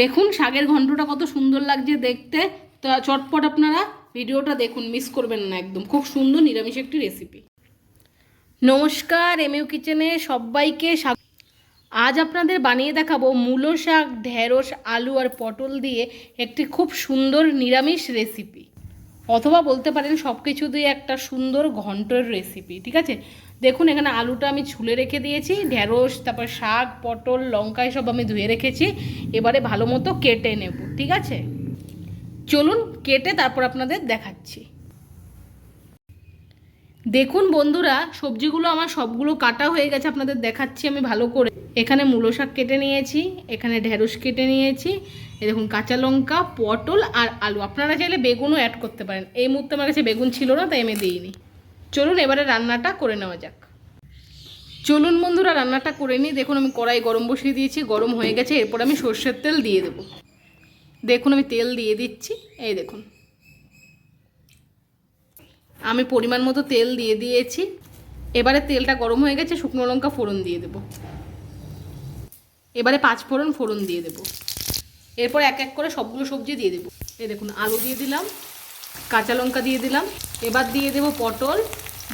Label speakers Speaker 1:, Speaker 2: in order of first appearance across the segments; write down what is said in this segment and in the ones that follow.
Speaker 1: দেখুন শাকের ঘন্টটা কত সুন্দর লাগছে দেখতে। তো চটপট আপনারা ভিডিওটা দেখুন মিস করবেন না একদম। খুব সুন্দর নিরামিষ একটি রেসিপি নমস্কার এমইউ কিচেনে সবাইকে আজ আপনাদের বানিয়ে দেখাবো মূলো শাক, ঢেঁড়স, আলু আর পটল দিয়ে একটি খুব সুন্দর নিরামিষ রেসিপি অথবা বলতে পারেন সব কিছু দিয়ে একটা সুন্দর ঘন্টর রেসিপি ঠিক আছে? দেখুন, এখানে আলুটা আমি ছুলে রেখে দিয়েছি, ঢেঁড়স, তারপর শাক, পটল, লঙ্কা, এসব আমি ধুয়ে রেখেছি, এবারে ভালো মতো কেটে নেব, ঠিক আছে? চলুন, কেটে তারপর আপনাদের দেখাচ্ছি। দেখুন বন্ধুরা, সবজিগুলো আমার সবগুলো কাটা হয়ে গেছে, আপনাদের দেখাচ্ছি আমি ভালো করে। এখানে মূলো শাক কেটে নিয়েছি, এখানে ঢেঁড়স কেটে নিয়েছি, এই দেখুন কাঁচা লঙ্কা, পটল আর আলু। আপনারা চাইলে বেগুনও অ্যাড করতে পারেন। এই মুহূর্তে আমার কাছে বেগুন ছিল না, তাই আমি দিইনি। চলুন এবারে রান্নাটা করে নেওয়া যাক। চলুন বন্ধুরা, রান্নাটা করে নিই। দেখুন আমি কড়াই গরম বসিয়ে দিয়েছি, গরম হয়ে গেছে, এরপর আমি সর্ষের তেল দিয়ে দেবো। দেখুন আমি তেল দিয়ে দিচ্ছি, এই দেখুন। আমি পরিমাণ মতো তেল দিয়ে দিয়েছি। এবারে তেলটা গরম হয়ে গেছে, শুকনো লঙ্কা ফোড়ন দিয়ে দেবো। এবারে পাঁচ ফোড়ন ফোড়ন দিয়ে দেবো। এরপর এক এক করে সবগুলো সবজি দিয়ে দেবো। এই দেখুন, আলু দিয়ে দিলাম, কাঁচা লঙ্কা দিয়ে দিলাম, এবার দিয়ে দেবো পটল।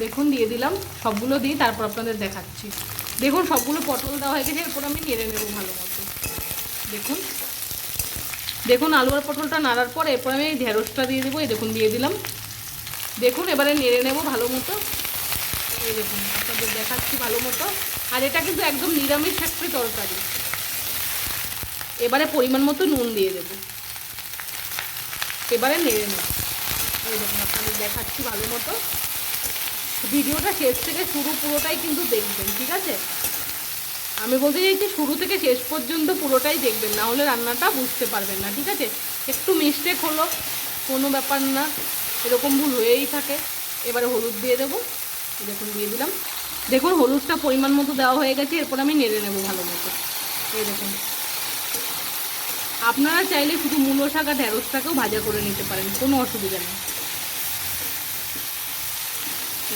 Speaker 1: দেখুন, দিয়ে দিলাম, সবগুলো দিয়ে তারপর আপনাদের দেখাচ্ছি। দেখুন, সবগুলো পটল দেওয়া হয়ে গেছে, এরপর আমি নেড়ে নেব ভালো মতো। দেখুন দেখুন, আলু আর পটলটা নাড়ার পর এরপর আমি ঢেঁড়সটা দিয়ে দেবো, এই দেখুন, দিয়ে দিলাম। দেখুন, এবারে নেড়ে নেব ভালো মতো। এই দেখুন, আপনাদের দেখাচ্ছি ভালো মতো। আর এটা কিন্তু একদম নিরামিষ একটি তরকারি। এবারে পরিমাণ মতো নুন দিয়ে দেবো। এবারে নেড়ে নেব। এই দেখুন, আপনাদের দেখাচ্ছি ভালো মতো। ভিডিওটা শেষ থেকে শুরু পুরোটাই কিন্তু দেখবেন, ঠিক আছে? আমি বলতে চাইছি শুরু থেকে শেষ পর্যন্ত পুরোটাই দেখবেন, না হলে রান্নাটা বুঝতে পারবেন না, ঠিক আছে? একটু মিস্টেক হলো, কোনো ব্যাপার না। এরকম ভুল হয়েই থাকে। এবারে হলুদ দিয়ে দেবো। দেখুন, দিয়ে দিলাম। দেখুন, হলুদটা পরিমাণ মতো দেওয়া হয়ে গেছে। এরপর আমি নেড়ে নেব ভালো মতো। এই দেখুন। আপনারা চাইলে শুধু মূলো শাক আর ঢেঁড়সটাকেও ভাজা করে নিতে পারেন। কোনো অসুবিধা নেই।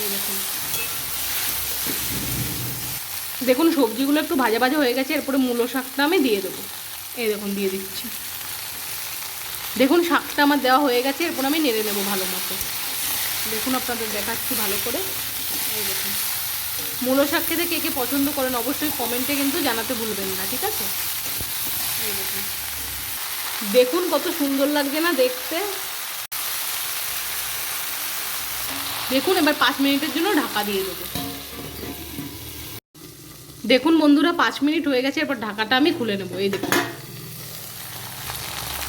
Speaker 1: এই দেখুন, সবজিগুলো একটু ভাজা ভাজা হয়ে গেছে। এরপরে মূলো শাকটা আমি দিয়ে দেবো। এই দেখুন, দিয়ে দিচ্ছি। দেখুন, শাকটা আমার দেওয়া হয়ে গেছে, এরপর আমি নেড়ে নেব ভালো মতো। দেখুন, আপনাদের দেখাচ্ছি ভালো করে। এই দেখুন। মূলো শাক খেতে কে কে পছন্দ করেন, অবশ্যই কমেন্টে কিন্তু জানাতে ভুলবেন না, ঠিক আছে? এই দেখুন। দেখুন, কত সুন্দর লাগছে না দেখতে। দেখুন, এবার পাঁচ মিনিটের জন্য ঢাকা দিয়ে দেবো। দেখুন বন্ধুরা, পাঁচ মিনিট হয়ে গেছে, এরপর ঢাকাটা আমি খুলে নেব। এই দেখুন।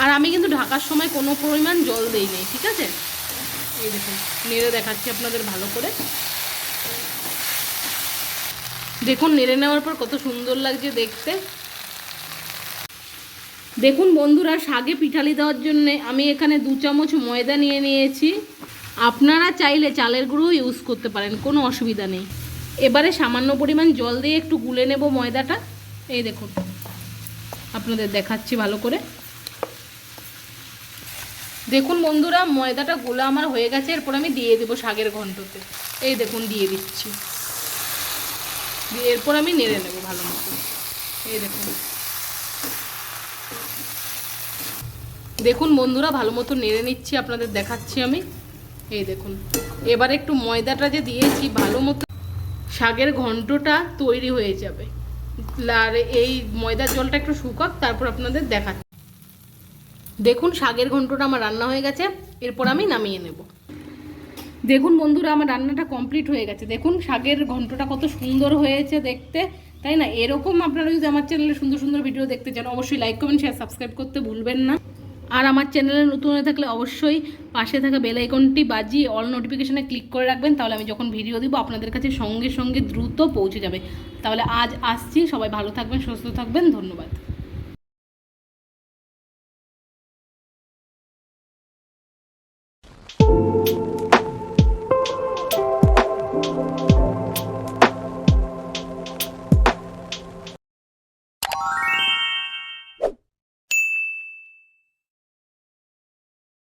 Speaker 1: আর আমি কিন্তু ঢাকার সময় কোনো পরিমাণ জল দেই নেই ঠিক আছে? এই দেখুন, নেড়ে দেখাচ্ছি আপনাদের ভালো করে। দেখুন, নেড়ে নেওয়ার পর কত সুন্দর লাগছে দেখতে। দেখুন বন্ধুরা, শাগে পিঠালি দেওয়ার জন্যে আমি এখানে দু চামচ ময়দা নিয়ে নিয়েছি। আপনারা চাইলে চালের গুঁড়ো ইউজ করতে পারেন, কোনো অসুবিধা নেই। এবারে সামান্য পরিমাণ জল দিয়ে একটু গুলে নেব ময়দাটা। এই দেখুন, আপনাদের দেখাচ্ছি ভালো করে। দেখুন বন্ধুরা, ময়দাটা গোলা আমার হয়ে গেছে, এরপর আমি দিয়ে দেবো শাকের ঘন্টতে। এই দেখুন, দিয়ে দিচ্ছি। দিয়ে এরপর আমি নেড়ে নেব ভালো মতো। এই দেখুন। দেখুন বন্ধুরা, ভালো মতো নেড়ে নিচ্ছি, আপনাদের দেখাচ্ছি আমি। এই দেখুন। এবার একটু ময়দাটা যে দিয়েছি, ভালো মতো শাকের ঘন্টটা তৈরি হয়ে যাবে। আর এই ময়দার জলটা একটু শুকাক, তারপর আপনাদের দেখাচ্ছি। দেখুন, শাকের ঘন্টটা আমার রান্না হয়ে গেছে, এরপর আমি নামিয়ে নেব। দেখুন বন্ধুরা, আমার রান্নাটা কমপ্লিট হয়ে গেছে। দেখুন, শাকের ঘন্টটা কত সুন্দর হয়েছে দেখতে, তাই না? এরকম আপনারা যদি আমার চ্যানেলে সুন্দর সুন্দর ভিডিও দেখতে চান, অবশ্যই লাইক কমেন্ট শেয়ার সাবস্ক্রাইব করতে ভুলবেন না। আর আমার চ্যানেলে নতুন হয়ে থাকলে অবশ্যই পাশে থাকা বেল আইকনটি বাজিয়ে অল নোটিফিকেশনে ক্লিক করে রাখবেন, তাহলে আমি যখন ভিডিও দিব, আপনাদের কাছে সঙ্গে সঙ্গে দ্রুত পৌঁছে যাবে। তাহলে আজ আসছি, সবাই ভালো থাকবেন, সুস্থ থাকবেন, ধন্যবাদ।